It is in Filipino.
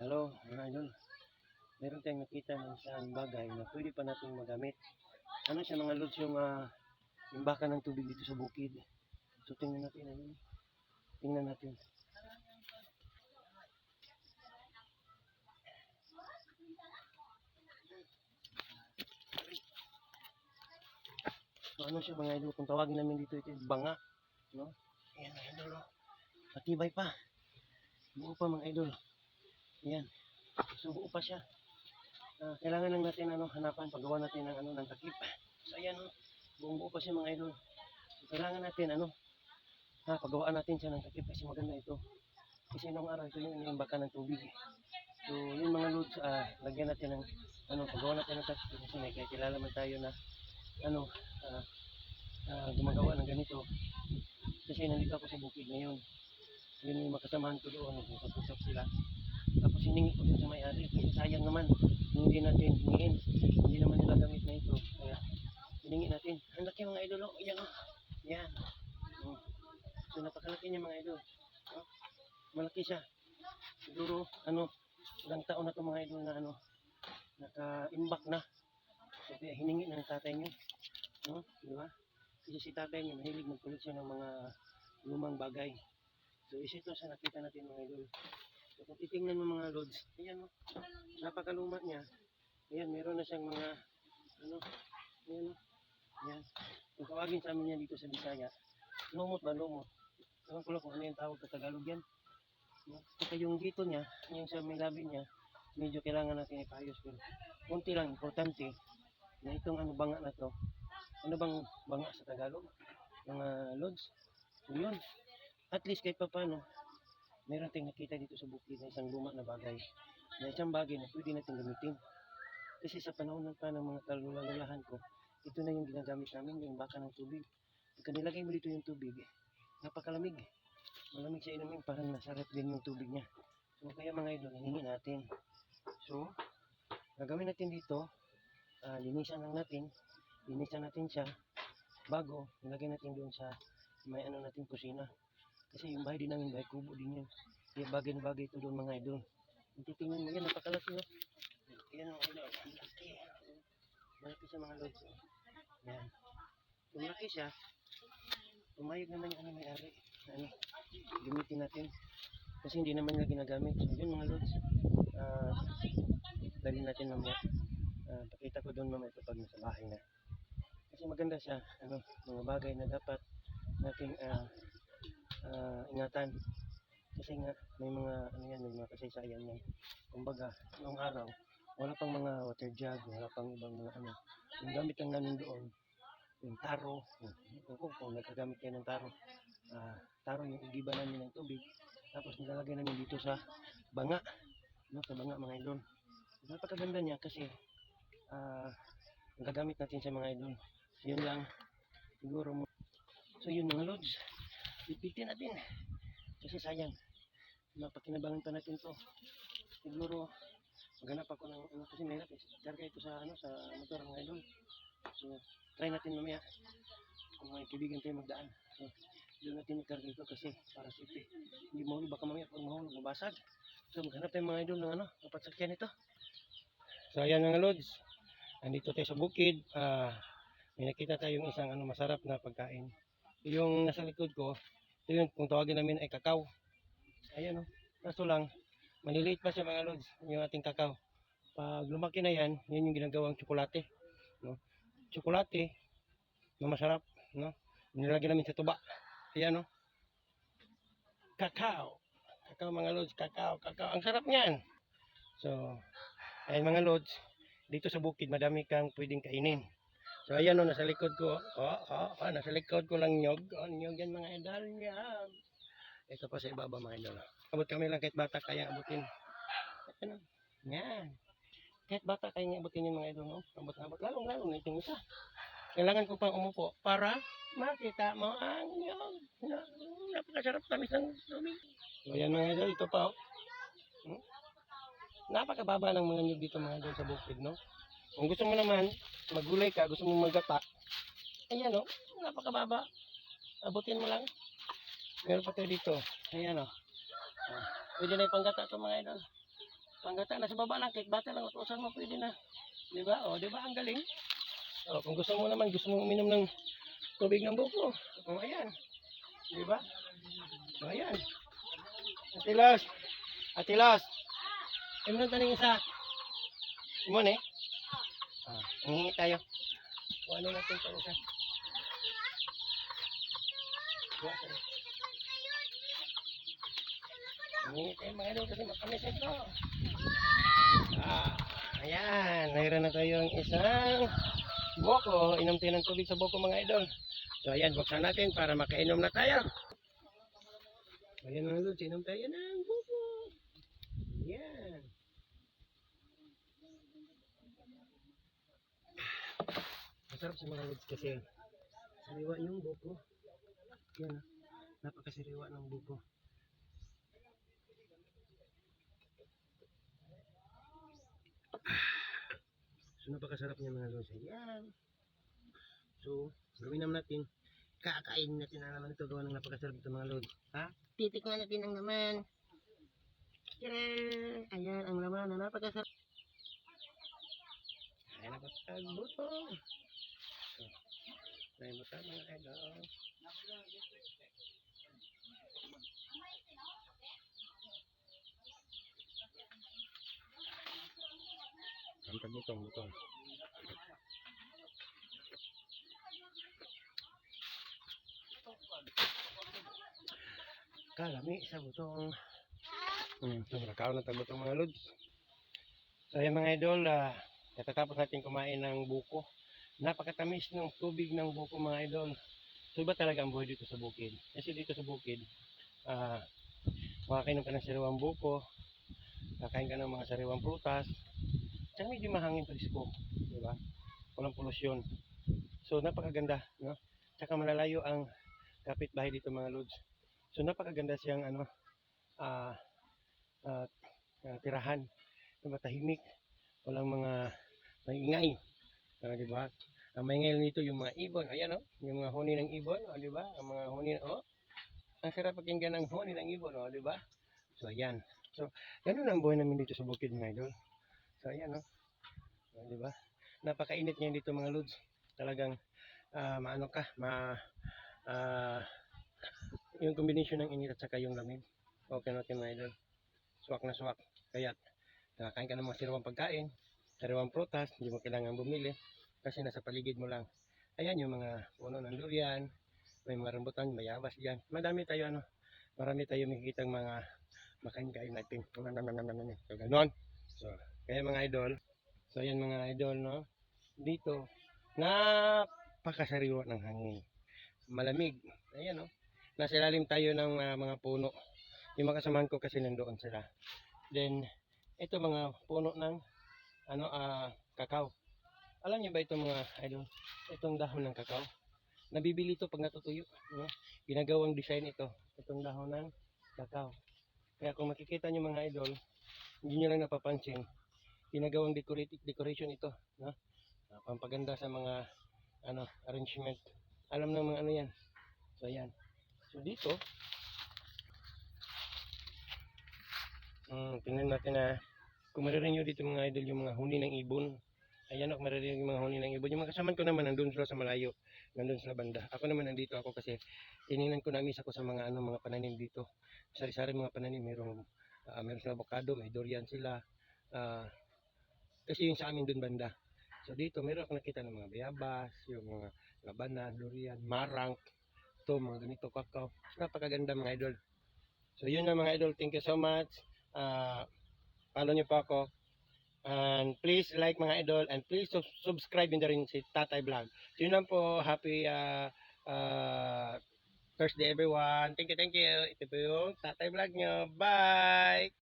Hello, mga idol. Meron tayong nakita ng isang bagay na pwede pa natin magamit. Ano siya mga lods yung uh, imbakan ng tubig dito sa bukid. So tingnan natin. Ano? Tingnan natin. So ano siya mga idol, kung tawagin namin dito ito banga. No? Ayan mga idol. Oh. Matibay pa. Buo pa mga idol. Ayan. So buo pa siya. Ah, kailangan lang natin ano, hanapan, paggawa natin ng ano ng takip. So ayan, oh, buong buo pa siya mga idol. Kailangan natin ano, ha, paggawaan natin siya ng takip kasi maganda ito. Kasi nung araw ito yung iniimbakan ng tubig. eh. So yung mga loads, ah, lagyan natin ng ano, paggawa natin ng takip kasi may kilala man tayo na ano, ah, ah, gumagawa ng ganito. Kasi nandito ako sa bukid ngayon. Yun yung makasamahan ko doon, nagsusap-usap sila. Tapos hiningi ko sa may-ari, kasi sayang naman, hindi natin hingin. Hindi naman nila gamit na ito. Kaya hiningi natin. Ang laki mga idol, oh. Yan, oh. Yan. Oh. So napakalaki niya mga idol. Oh. Malaki siya. Siguro, ano, ilang taon na ito mga idol na ano, naka-imbak na. So kaya hiningi ng tatay niyo. No? Di ba? Kasi si tatay niya, mahilig mag-collection ng mga lumang bagay. So, isa ito sa nakita natin mga idol. Kung titingnan mo mga loads, ayan o, napakaluma niya. Ayan, meron na siyang mga, ano, ayan o, ayan. Kung tawagin sa amin yan dito sa Bisaya, lumot ba lumot? Ewan ko lang kung ano yung tawag sa Tagalog yan. Saka yung dito niya, yung sa may labi niya, medyo kailangan natin ipayos. Pero, kunti lang, importante, na itong ano banga na to, ano bang banga sa Tagalog? Mga loads. So, yun at least kahit pa paano, meron tayong nakita dito sa bukid na isang luma na bagay. Na isang bagay na pwede natin gamitin. Kasi sa panahon ng pa ng mga kalulalahan ko, ito na yung ginagamit namin, yung baka ng tubig. Pagka nilagay mo dito yung tubig, napakalamig. Malamig sa inumin, parang nasarap din yung tubig niya. So kaya mga idol, hihingi natin. So, gagawin natin dito, ah, linisan lang natin, linisan natin siya, bago, nilagay natin doon sa may ano natin kusina. Kasi yung bahay din namin, bahay kubo din yun. Kaya bagay na bagay ito doon mga idol. Titingnan mo yan, napakalaki oh. Yan ang idol, ang laki. Malaki siya mga oh. Yan. Kung siya, pumayag naman yung ano may-ari. Ano, gamitin natin. Kasi hindi naman nila ginagamit. Yun mga lods. Ah, dalhin natin mamaya. Ah, pakita ko doon mamaya kapag nasa bahay na. Kasi maganda siya. Ano, mga bagay na dapat nating ah, ah, ingatan. Kasi nga, may mga, ano yan, may mga kasaysayan yan. Kumbaga, noong araw, wala pang mga water jug, wala pang ibang mga ano. Yung gamit lang namin doon, yung taro, yung, kung, kung nagkagamit kayo ng taro, ah, taro yung igiba namin ng tubig, tapos nilalagay namin dito sa banga, no, sa banga mga idol. Napakaganda niya kasi, ang gagamit natin sa mga idol. Yun lang, siguro mo. So yun mga lods, ipitin natin. Kasi sayang. Napakinabangan pa natin to. Siguro, maghanap ako ng, ano, kasi mahirap eh. Karga ito sa, ano, sa motor mga idol. So, try natin mamaya. Kung may kaibigan tayo magdaan. So, doon natin ikarga ito kasi para safety. Hindi mahulog, baka mamaya pag mahulog, mabasag. So, maghanap tayo mga idol ng ano, dapat sakyan ito. So, ayan mga lods. Nandito tayo sa bukid. Ah, may nakita tayong isang ano, masarap na pagkain. Yung nasa likod ko, ito yun, kung tawagin namin ay kakao. Ayan o. Kaso lang, maliliit pa siya mga lods, yung ating kakao. Pag lumaki na yan, yun yung ginagawang tsokolate. No? Tsokolate, na masarap. No? Nilagyan namin sa tuba. Ayan o. Kakao. Kakao mga lods, kakao, kakao. Ang sarap niyan. So, ayan mga lods, dito sa bukid, madami kang pwedeng kainin. So ayan o, nasa likod ko. Oh, oh, oh, nasa likod ko lang nyog. Oh, nyog yan mga idol. Yan. Ito pa sa ibaba mga idol. Abot kami lang kahit bata kaya abutin. Ano? Yan. Kahit bata kaya abutin yung mga idol. No? Abot na abot. Lalong lalong itong isa. Kailangan ko pang umupo para makita mo ang nyog. Na, napakasarap tamis ng tubig. So yan mga idol. Ito pa. Oh. Hmm? Napakababa ng mga nyog dito mga idol sa bukid. No? Kung gusto mo naman, magulay ka, gusto mo maggata, ayan o, napakababa. Abutin mo lang. Meron pa tayo dito. Ayan o. Ah, Pwede na ipanggata ito mga idol. Panggata na sa baba lang, kahit bata lang, utusan mo, pwede na. Di ba? O, di ba? Ang galing. O, kung gusto mo naman, gusto mo uminom ng tubig ng buko. O, ayan. Di ba? O, ayan. Atilas. Atilas. Imo na taning isa. Imo ni? Ah, hingi tayo. Kung ano natin ito isa. Kuha tayo. Tayo mga idol kasi matamis ito. Ah, ayan. Mayroon na tayong isang boko. Inom tayo ng tubig sa boko mga idol. So ayan, buksan natin para makainom na tayo. Ayan mga idol, inom tayo ng boko. Ayan. Masarap sa mga lods kasi sariwa yung buko. Yan ah. Napakasariwa ng buko. So napakasarap niya mga lods. Ayan. So, gawin naman natin. Kakainin natin na naman ito. Gawa ng napakasarap ito mga lods. Ha? Titikman natin ang laman. Tcharam! Ayan ang laman na napakasarap. Pagbuto. Ayan mo mga idol. Ang pagbutong butong. Kalami sa butong. Hmm, so nakakaon ng tabutong mga lods. So ayan mga idol, ah, katatapos natin kumain ng buko. Napakatamis ng tubig ng buko mga idol. So iba talaga ang buhay dito sa bukid. Kasi dito sa bukid, ah, makakainom ka ng sariwang buko, kakain ka ng mga sariwang prutas, tsaka medyo mahangin presko, di ba? Walang polusyon. So napakaganda, no? Tsaka malalayo ang kapitbahay dito mga lods. So napakaganda siyang ano, ah, ah, tirahan. Diba, tahimik. Walang mga maingay. Uh, di ba? Ang maingay nito yung mga ibon. Ayan oh, yung mga huni ng ibon, oh, di ba? Ang mga huni, oh. Ang sarap pakinggan ng huni ng ibon, oh, di ba? So ayan. So, ganun ang buhay namin dito sa bukid mga idol. So ayan oh. Oh, di ba? Napakainit ngayon dito mga lods. Talagang ah, maano ka, ma ah, yung combination ng init at saka yung lamig. Okay natin mga idol. Swak na swak. Kaya nakakain ka ng mga sariwang pagkain, sariwang prutas, hindi mo kailangan bumili kasi nasa paligid mo lang. Ayan yung mga puno ng durian, may mga rambutan, may abas diyan. Madami tayo ano, marami tayo makikita mga makain-kain natin. So, ganon. So, kaya mga idol, so ayan mga idol, no? Dito, napakasariwa ng hangin. Malamig. Ayan, no? Nasa ilalim tayo ng ah, mga puno. Yung mga kasamahan ko kasi nandoon sila. Then, ito mga puno ng ano ah kakao. Alam niyo ba ito mga idol? Itong dahon ng kakao. Nabibili ito pag natutuyo. No? Ginagawang design ito. Itong dahon ng kakao. Kaya kung makikita niyo mga idol, hindi niyo lang napapansin. Ginagawang decorative decoration ito. No? Ah, pampaganda sa mga ano arrangement. Alam ng mga ano yan. So ayan. So dito, Mm, tingnan natin na kung maririnig nyo dito mga idol yung mga huni ng ibon. Ayan ako maririnig yung mga huni ng ibon. Yung mga kasaman ko naman nandun sila sa malayo. Nandun sila banda. Ako naman nandito ako kasi tinignan ko na miss ako sa mga ano mga pananim dito. Sari-sari mga pananim. Merong, ah, meron sila avocado, may durian sila. Ah, kasi yung sa amin dun banda. So dito meron ako nakita ng mga bayabas, yung mga labana, durian, marang, ito mga ganito kakao. Napakaganda mga idol. So yun na mga idol. Thank you so much. Ah, follow niyo po ako. And please like mga idol and please sub- subscribe din rin si Tatay Vlog. So yun lang po. Happy uh, uh, Thursday everyone. Thank you, thank you. Ito po yung Tatay Vlog nyo. Bye!